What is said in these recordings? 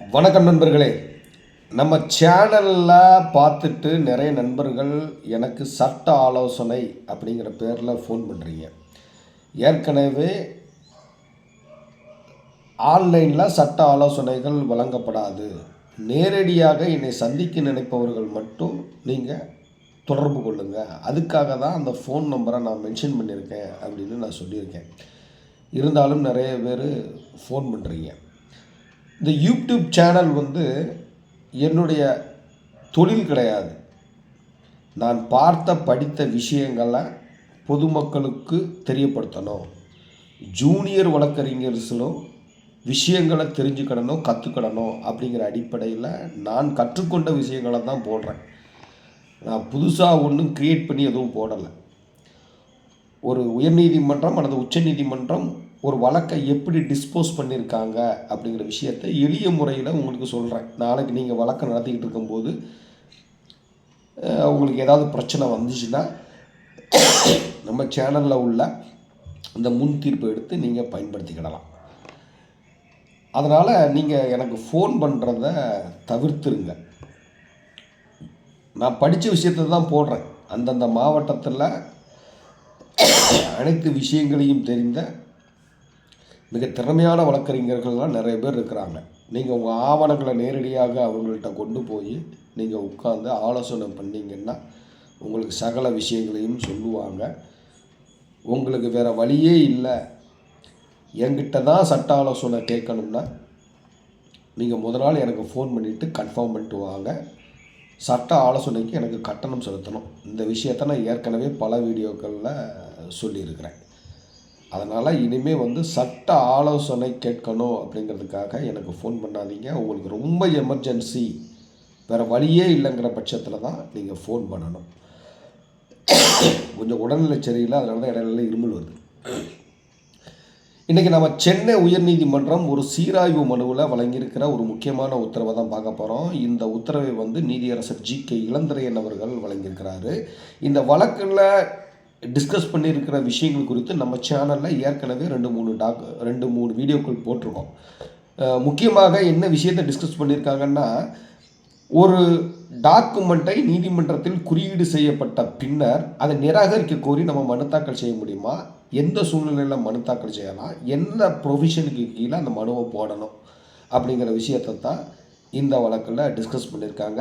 வணக்கம் நண்பர்களே. நம்ம சேனலில் பார்த்துட்டு நிறைய நண்பர்கள் எனக்கு சட்ட ஆலோசனை அப்படிங்கிற பேரில் ஃபோன் பண்ணுறீங்க ஏற்கனவே ஆன்லைனில் சட்ட ஆலோசனைகள் வழங்கப்படாது. நேரடியாக என்னை சந்திக்க நினைப்பவர்கள் மட்டும் நீங்கள் தொடர்பு கொள்ளுங்கள் அதுக்காக தான் அந்த ஃபோன் நம்பரை நான் மென்ஷன் பண்ணியிருக்கேன் அப்படின்னு நான் சொல்லியிருக்கேன். இருந்தாலும் நிறைய பேர் ஃபோன் பண்ணுறீங்க இந்த யூடியூப் சேனல் வந்து என்னுடைய தொழில் கிடையாது. நான் பார்த்த படித்த விஷயங்களை பொதுமக்களுக்கு தெரியப்படுத்தணும். ஜூனியர் வழக்கறிஞர்ஸிலும் விஷயங்களை தெரிஞ்சுக்கிடணும் கற்றுக்கிடணும் அப்படிங்கிற அடிப்படையில் நான் கற்றுக்கொண்ட விஷயங்களை தான் போடுறேன். நான் புதுசாக ஒன்றும் க்ரியேட் பண்ணி எதுவும் போடலை. ஒரு உயர்நீதிமன்றம் அல்லது உச்சநீதிமன்றம் ஒரு வழக்கை எப்படி டிஸ்போஸ் பண்ணியிருக்காங்க அப்படிங்கிற விஷயத்தை எளிய முறையில் உங்களுக்கு சொல்கிறேன் நாளைக்கு நீங்கள் வழக்கை நடத்திக்கிட்டு இருக்கும்போது உங்களுக்கு ஏதாவது பிரச்சனை வந்துச்சுன்னா நம்ம சேனலில் உள்ள இந்த முன் தீர்ப்பை எடுத்து நீங்கள் பயன்படுத்திக்கிடலாம். அதனால் நீங்கள் எனக்கு ஃபோன் பண்ணுறத தவிர்த்துருங்க. நான் படித்த விஷயத்தை தான் போடுறேன். அந்தந்த மாவட்டத்தில் அனைத்து விஷயங்களையும் தெரிந்த மிக திறமையான வழக்கறிஞர்கள்லாம் நிறைய பேர் இருக்கிறாங்க. நீங்கள் உங்கள் ஆவணங்களை நேரடியாக அவங்கள்ட்ட கொண்டு போய் நீங்கள் உட்காந்து ஆலோசனை பண்ணீங்கன்னா உங்களுக்கு சகல விஷயங்களையும் சொல்லுவாங்க. உங்களுக்கு வேறு வழியே இல்லை. என்கிட்ட தான் சட்ட ஆலோசனை கேட்கணும்னா நீங்கள் முத நாள் எனக்கு ஃபோன் பண்ணிவிட்டு கன்ஃபார்ம் பண்ணிட்டு வாங்க. சட்ட ஆலோசனைக்கு எனக்கு கட்டணம் செலுத்தணும். இந்த விஷயத்தை நான் ஏற்கனவே பல வீடியோக்களில் சொல்லியிருக்கிறேன். அதனால் இனிமேல் வந்து சட்ட ஆலோசனை கேட்கணும் அப்படிங்கிறதுக்காக எனக்கு ஃபோன் பண்ணாதீங்க. உங்களுக்கு ரொம்ப எமர்ஜென்சி வேறு வழியே இல்லைங்கிற பட்சத்தில் தான் நீங்கள் ஃபோன் பண்ணணும். கொஞ்சம் உடல்நிலை சரியில்லை அதனால தான் இடையில இருமல் வருது. இன்றைக்கி நம்ம சென்னை உயர்நீதிமன்றம் ஒரு சீராய்வு மனுவில் வழங்கியிருக்கிற ஒரு முக்கியமான உத்தரவை தான் பார்க்க போகிறோம் இந்த உத்தரவை வந்து நீதியரசர் ஜி கே இளந்திரையன் அவர்கள் வழங்கியிருக்கிறாரு. இந்த வழக்கில் டிஸ்கஸ் பண்ணியிருக்கிற விஷயங்கள் குறித்து நம்ம சேனலில் ஏற்கனவே ரெண்டு மூணு டாக் ரெண்டு மூணு வீடியோக்கள் போட்டிருக்கோம். முக்கியமாக என்ன விஷயத்தை டிஸ்கஸ் பண்ணியிருக்காங்கன்னா ஒரு டாக்குமெண்ட்டை நீதிமன்றத்தில் குறியீடு செய்யப்பட்ட பின்னர் அதை நிராகரிக்க கோரி நம்ம மனு தாக்கல் செய்ய முடியுமா? எந்த சூழ்நிலையில் மனு தாக்கல் செய்யலாம்? என்ன ப்ரொவிஷனுக்கு கீழே அந்த மனுவை போடணும்? அப்படிங்கிற விஷயத்தை தான் இந்த வழக்கில் டிஸ்கஸ் பண்ணியிருக்காங்க.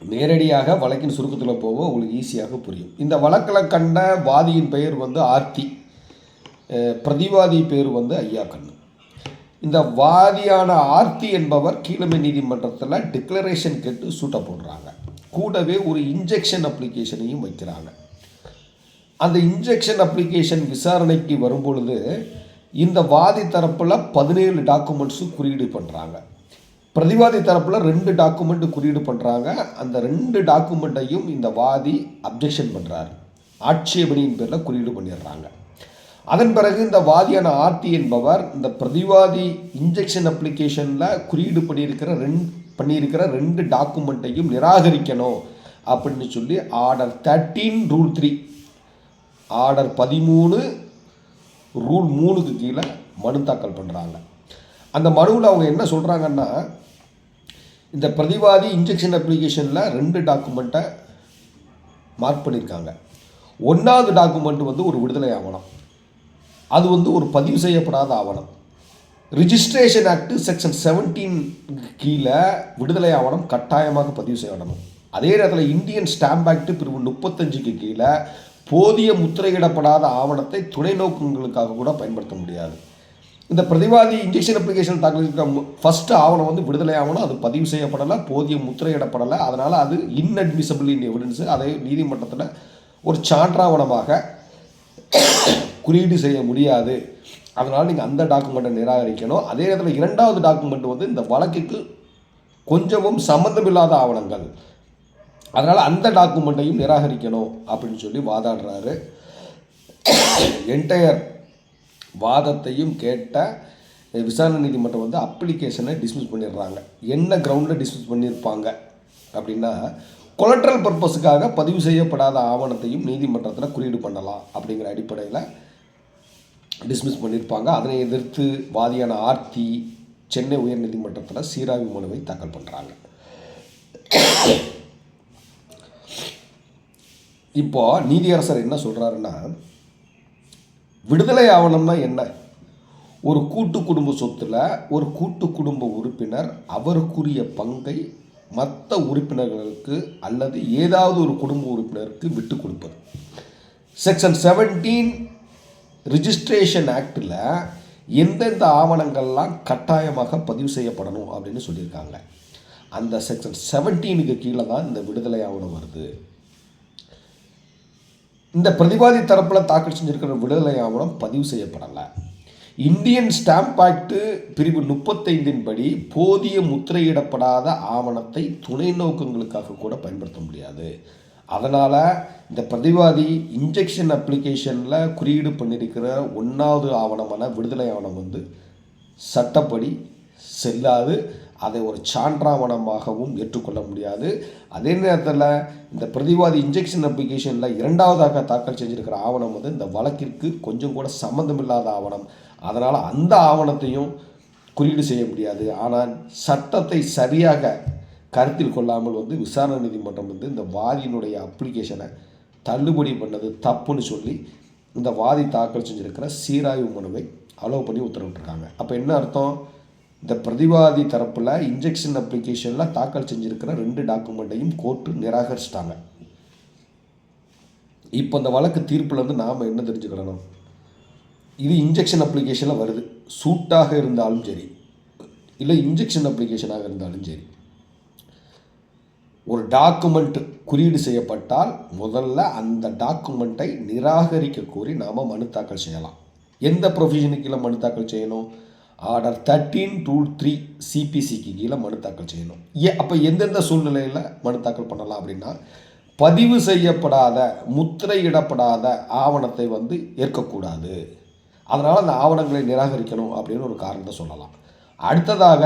நேரடியாக வழக்கின் சுருக்கத்தில் போக உங்களுக்கு ஈஸியாக புரியும். இந்த வழக்கில் கண்ட வாதியின் பெயர் வந்து ஆர்த்தி. பிரதிவாதி பேர் வந்து ஐயா கண்ணு. இந்த வாதியான ஆர்த்தி என்பவர் கீழமை நீதிமன்றத்தில் டிக்ளரேஷன் கேட்டு சூட்ட போடுறாங்க. கூடவே ஒரு இன்ஜெக்ஷன் அப்ளிகேஷனையும் வைக்கிறாங்க. அந்த இன்ஜெக்ஷன் அப்ளிகேஷன் விசாரணைக்கு வரும்பொழுது இந்த வாதி தரப்பில் பதினேழு டாக்குமெண்ட்ஸு குறியீடு பண்ணுறாங்க பிரதிவாதி தரப்பில் ரெண்டு டாக்குமெண்ட் குறியீடு பண்ணுறாங்க அந்த ரெண்டு டாக்குமெண்ட்டையும் இந்த வாதி அப்ஜெக்ஷன் பண்ணுறாரு ஆட்சேபணியின் பேரில் குறியீடு பண்ணிடுறாங்க. அதன் பிறகு இந்த வாதியான ஆர்த்தி என்பவர் இந்த பிரதிவாதி இன்ஜெக்ஷன் அப்ளிகேஷனில் குறியீடு பண்ணியிருக்கிற ரெண்டு பண்ணியிருக்கிற ரெண்டு டாக்குமெண்ட்டையும் நிராகரிக்கணும் அப்படின்னு சொல்லி order thirteen rule three order பதிமூணு ரூல் மூணுக்கு கீழே மனு தாக்கல் பண்ணுறாங்க அந்த மனுவில் அவங்க என்ன சொல்கிறாங்கன்னா இந்த பிரதிவாதி இன்ஜெக்ஷன் அப்ளிகேஷனில் ரெண்டு டாக்குமெண்ட்டை மார்க் பண்ணியிருக்காங்க ஒன்றாவது டாக்குமெண்ட் வந்து ஒரு விடுதலை ஆவணம். அது வந்து ஒரு பதிவு செய்யப்படாத ஆவணம். ரிஜிஸ்ட்ரேஷன் ஆக்ட் செக்ஷன் செவன்டீன் கீழே விடுதலை ஆவணம் கட்டாயமாக பதிவு செய்யணும். அதே நேரத்தில் இந்தியன் ஸ்டாம்ப் ஆக்ட் பிரிவு முப்பத்தஞ்சுக்கு கீழே போதிய முத்திரையிடப்படாத ஆவணத்தை துணை நோக்கங்களுக்காக கூட பயன்படுத்த முடியாது. இந்த பிரதிவாதி இன்ஜெக்ஷன் அப்ளிகேஷன் தாக்கல் ஃபர்ஸ்ட் ஆவணம் வந்து விடுதலை ஆவணம் அது பதிவு செய்யப்படலை போதிய முத்திரையிடப்படலை. அதனால் அது இன்அட்மிசபிள் இன் எவிடன்ஸு அதை நீதிமன்றத்தில் ஒரு சான்றாவணமாக குறியீடு செய்ய முடியாது. அதனால் நீங்கள் அந்த டாக்குமெண்ட்டை நிராகரிக்கணும். அதே நேரத்தில் இரண்டாவது டாக்குமெண்ட் வந்து இந்த வழக்குக்கு கொஞ்சமும் சம்மந்தமில்லாத ஆவணங்கள். அதனால் அந்த டாக்குமெண்ட்டையும் நிராகரிக்கணும் அப்படின்னு சொல்லி வாதாடுறாரு. என்டையர் வாதத்தையும் கேட்ட விசாரணை நீதிமன்றம் வந்து அப்ளிகேஷனை டிஸ்மிஸ் பண்ணிடுறாங்க. என்ன கிரவுண்டில் டிஸ்மிஸ் பண்ணியிருப்பாங்க? அப்படின்னா கொலட்ரல் பர்பஸுக்காக பதிவு செய்யப்படாத ஆவணத்தையும் நீதிமன்றத்தில் குறியீடு பண்ணலாம் அப்படிங்கிற அடிப்படையில் டிஸ்மிஸ் பண்ணியிருப்பாங்க. அதனை எதிர்த்து வாதியான ஆர்த்தி சென்னை உயர்நீதிமன்றத்தில் சீராய்வு மனுவை தாக்கல் பண்ணுறாங்க இப்போ நீதியரசர் என்ன சொல்கிறாருன்னா விடுதலை ஆவணம்னா என்ன? ஒரு கூட்டு குடும்ப சொத்தில் ஒரு கூட்டு குடும்ப உறுப்பினர் அவருக்குரிய பங்கை மற்ற உறுப்பினர்களுக்கு அல்லது ஏதாவது ஒரு குடும்ப உறுப்பினருக்கு விட்டு கொடுப்பது. செக்ஷன் செவன்டீன் ரிஜிஸ்ட்ரேஷன் ஆக்டில் எந்தெந்த ஆவணங்கள்லாம் கட்டாயமாக பதிவு செய்யப்படணும் அப்படின்னு சொல்லியிருக்காங்க. அந்த செக்ஷன் செவன்டீனுக்கு கீழே தான் இந்த விடுதலை ஆவணம் வருது. இந்த பிரதிவாதி தரப்பில் தாக்கல் செஞ்சிருக்கிற விடுதலை ஆவணம் பதிவு செய்யப்படலை. இந்தியன் ஸ்டாம்ப் ஆக்டு பிரிவு முப்பத்தைந்தின் படி போதிய முத்திரையிடப்படாத ஆவணத்தை துணை நோக்கங்களுக்காக கூட பயன்படுத்த முடியாது. அதனால் இந்த பிரதிவாதி இன்ஜெக்ஷன் அப்ளிகேஷனில் குறியீடு பண்ணியிருக்கிற ஒன்றாவது ஆவணமான விடுதலை ஆவணம் வந்து சட்டப்படி செல்லாது. அதை ஒரு சான்றாவணமாகவும் ஏற்றுக்கொள்ள முடியாது. அதே நேரத்தில் இந்த பிரதிவாதி இன்ஜெக்ஷன் அப்ளிகேஷனில் இரண்டாவதாக தாக்கல் செஞ்சிருக்கிற ஆவணம் வந்து இந்த வழக்கிற்கு கொஞ்சம் கூட சம்மந்தமில்லாத ஆவணம். அதனால் அந்த ஆவணத்தையும் குறியீடு செய்ய முடியாது. ஆனால் சட்டத்தை சரியாக கருத்தில் கொள்ளாமல் வந்து விசாரணை நீதிமன்றம் வந்து இந்த வாதியினுடைய அப்ளிகேஷனை தள்ளுபடி பண்ணது தப்புன்னு சொல்லி இந்த வாதி தாக்கல் செஞ்சுருக்கிற சீராய்வு மனுவை அலோவ் பண்ணி உத்தரவிட்டிருக்காங்க. அப்போ என்ன அர்த்தம்? இந்த பிரதிவாதி தரப்பில் இன்ஜெக்ஷன் அப்ளிகேஷனில் தாக்கல் செஞ்சுருக்கிற ரெண்டு டாக்குமெண்ட்டையும் கோர்ட்டு நிராகரிச்சிட்டாங்க. இப்போ இந்த வழக்கு தீர்ப்புலேருந்து நாம் என்ன தெரிஞ்சுக்கிறோம் இது இன்ஜெக்ஷன் அப்ளிகேஷனில் வருது. சூட்டாக இருந்தாலும் சரி இல்லை இன்ஜெக்ஷன் அப்ளிகேஷனாக இருந்தாலும் சரி ஒரு டாக்குமெண்ட் குறியீடு செய்யப்பட்டால் முதல்ல அந்த டாக்குமெண்ட்டை நிராகரிக்க கோரி நாம் மனு தாக்கல் செய்யலாம். எந்த ப்ரொவிஷனுக்கு கீழே மனு தாக்கல் செய்யணும்? ஆர்டர் தேர்ட்டீன் டூ த்ரீ சிபிசிக்கு கீழே மனு தாக்கல் செய்யணும். ஏ அப்போ எந்தெந்த சூழ்நிலையில் மனு தாக்கல் பண்ணலாம் அப்படின்னா பதிவு செய்யப்படாத முத்திரையிடப்படாத ஆவணத்தை வந்து ஏற்கக்கூடாது. அதனால் அந்த ஆவணங்களை நிராகரிக்கணும் அப்படின்னு ஒரு காரணத்தை சொல்லலாம். அடுத்ததாக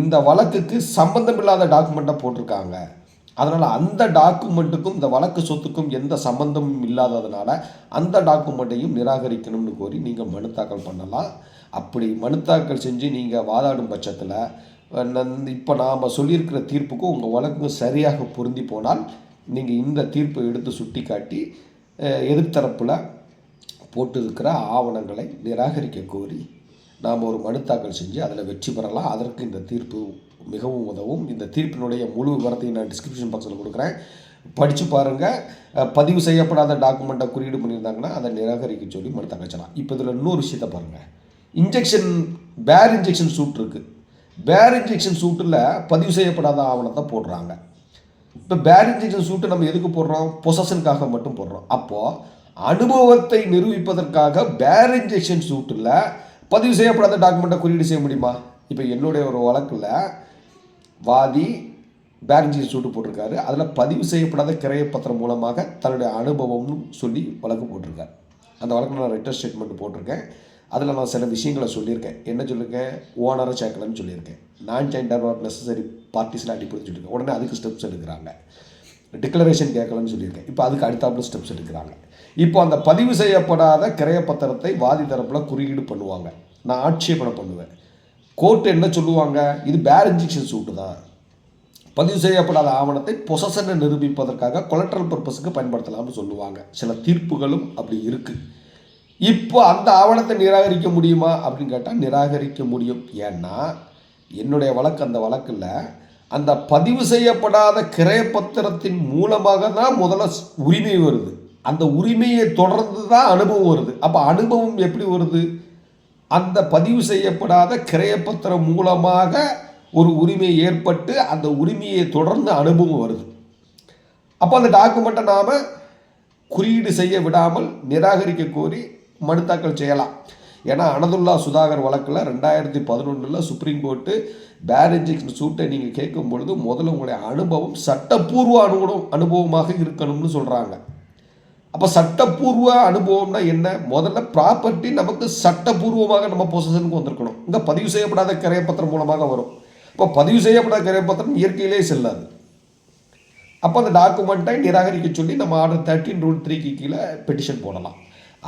இந்த வழக்குக்கு சம்பந்தமில்லாத டாக்குமெண்ட்டை போட்டிருக்காங்க. அதனால் அந்த டாக்குமெண்ட்டுக்கும் இந்த வழக்கு சொத்துக்கும் எந்த சம்பந்தமும் இல்லாததுனால அந்த டாக்குமெண்ட்டையும் நிராகரிக்கணும்னு கோரி நீங்கள் மனு தாக்கல் பண்ணலாம். அப்படி மனு தாக்கல் செஞ்சு நீங்கள் வாதாடும் பட்சத்தில் இப்போ நாம் சொல்லியிருக்கிற தீர்ப்புக்கும் உங்கள் வழக்கும் சரியாக பொருந்தி போனால் நீங்கள் இந்த தீர்ப்பை எடுத்து சுட்டி காட்டி எதிர்த்தரப்பில் போட்டிருக்கிற ஆவணங்களை நிராகரிக்க கோரி நாம் ஒரு மனு தாக்கல் செஞ்சு அதில் வெற்றி பெறலாம். அதற்கு இந்த தீர்ப்பு மிகவும் உதவும். இந்த தீர்ப்பினுடைய முழு விவரத்தையும் நான் டிஸ்கிரிப்ஷன் பாக்ஸில் கொடுக்குறேன். படித்து பாருங்கள் பதிவு செய்யப்படாத டாக்குமெண்ட்டை குறியீடு பண்ணியிருந்தாங்கன்னா அதை நிராகரிக்க சொல்லி மனு தாக்கல் இப்போ இதில் இன்னொரு விஷயத்தை பாருங்கள் இன்ஜெக்ஷன் பேர் இன்ஜெக்ஷன் சூட் இருக்குது பேர் இன்ஜெக்ஷன் சூட்டில் பதிவு செய்யப்படாத ஆவணத்தை போடுறாங்க. இப்போ பேர் இன்ஜெக்ஷன் சூட்டு நம்ம எதுக்கு போடுறோம்? பொசஷனுக்காக மட்டும் போடுறோம். அப்போது அனுபவத்தை நிரூபிப்பதற்காக பேர் இன்ஜெக்ஷன் சூட்டில் பதிவு செய்யப்படாத டாக்குமெண்ட்டை குறியீடு செய்ய முடியுமா? இப்போ என்னுடைய ஒரு வழக்கில் வாதி பேரஞ்சி சூட்டு போட்டிருக்காரு. அதில் பதிவு செய்யப்படாத கிரையப்பத்திரம் மூலமாக தன்னுடைய அனுபவம்னு சொல்லி வழக்கு போட்டிருக்கார். அந்த வழக்கில் நான் ரிட்டர் ஸ்டேட்மெண்ட் போட்டிருக்கேன். அதில் நான் சில விஷயங்களை சொல்லியிருக்கேன். என்ன சொல்லியிருக்கேன்? ஓனரை சேர்க்கலன்னு சொல்லியிருக்கேன். நான் ஜெண்டர் ஆர் நெசசரி பார்ட்டிஸில் அடிப்படை சொல்லியிருக்கேன் உடனே அதுக்கு ஸ்டெப்ஸ் எடுக்கிறாங்க. டிக்ளரேஷன் கேட்கலன்னு சொல்லியிருக்கேன். இப்போ அதுக்கு அடுத்தாப்புல ஸ்டெப்ஸ் எடுக்கிறாங்க. இப்போ அந்த பதிவு செய்யப்படாத கிரையப்பத்திரத்தை வாதி தரப்பில் குறியீடு பண்ணுவாங்க. நான் ஆட்சேபனை பண்ணுவேன். கோர்ட் என்ன சொல்லுவாங்க? இது பேர் இன்ஜெக்ஷன் சூட்டு தான். பதிவு செய்யப்படாத ஆவணத்தை பொசசனை நிரூபிப்பதற்காக கொலட்ரல் பர்பஸுக்கு பயன்படுத்தலாம்னு சொல்லுவாங்க. சில தீர்ப்புகளும் அப்படி இருக்குது இப்போ அந்த ஆவணத்தை நிராகரிக்க முடியுமா? அப்படின்னு கேட்டால் நிராகரிக்க முடியும். ஏன்னா என்னுடைய வழக்கு அந்த வழக்கில் அந்த பதிவு செய்யப்படாத கிரயப்பத்திரத்தின் மூலமாக தான் முதல்ல உரிமை வருது. அந்த உரிமையை தொடர்ந்து தான் அனுபவம் வருது. அப்போ அனுபவம் எப்படி வருது? அந்த பதிவு செய்யப்படாத கிரையப்பத்திரம் மூலமாக ஒரு உரிமை ஏற்பட்டு அந்த உரிமையை தொடர்ந்து அனுபவம் வருது. அப்போ அந்த டாக்குமெண்ட்டை நாம் குறியீடு செய்ய விடாமல் நிராகரிக்க கோரி மனு தாக்கல் செய்யலாம். ஏன்னா அனதுல்லா சுதாகர் வழக்கில் ரெண்டாயிரத்தி பதினொன்றில் சுப்ரீம் கோர்ட்டு பேர் இன்ஜெக்ஷன் சூட்டை நீங்கள் கேட்கும் பொழுது முதல்ல உங்களுடைய அனுபவம் சட்டப்பூர்வ அனுபவம் அனுபவமாக இருக்கணும்னு சொல்கிறாங்க அப்போ சட்டப்பூர்வ அனுபவம்னா என்ன? முதல்ல ப்ராப்பர்ட்டி நமக்கு சட்டப்பூர்வமாக நம்ம பொசிஷனுக்கு வந்திருக்கணும். இங்கே பதிவு செய்யப்படாத கிரையப்பத்திரம் மூலமாக வரும். இப்போ பதிவு செய்யப்படாத கரையப்பத்திரம் இயற்கையிலே செல்லாது. அப்போ அந்த டாக்குமெண்ட்டை நிராகரிக்க சொல்லி நம்ம ஆர்டர் தேர்ட்டின் ரூல் த்ரீக்கு கீழே பெட்டிஷன் போடலாம்.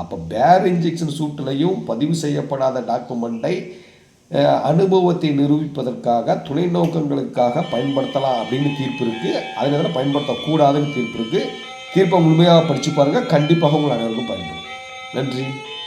அப்போ பேர் இன்ஜெக்ஷன் சூட்டிலையும் பதிவு செய்யப்படாத டாக்குமெண்ட்டை அனுபவத்தை நிரூபிப்பதற்காக துணை நோக்கங்களுக்காக பயன்படுத்தலாம் அப்படின்னு தீர்ப்பு இருக்குது அதே நேரத்தில் பயன்படுத்தக்கூடாதுன்னு தீர்ப்பு இருக்குது தீர்ப்பை முழுமையாக படித்து பாருங்கள் கண்டிப்பாக உங்கள் அனைவருக்கும் பயன்படும். நன்றி.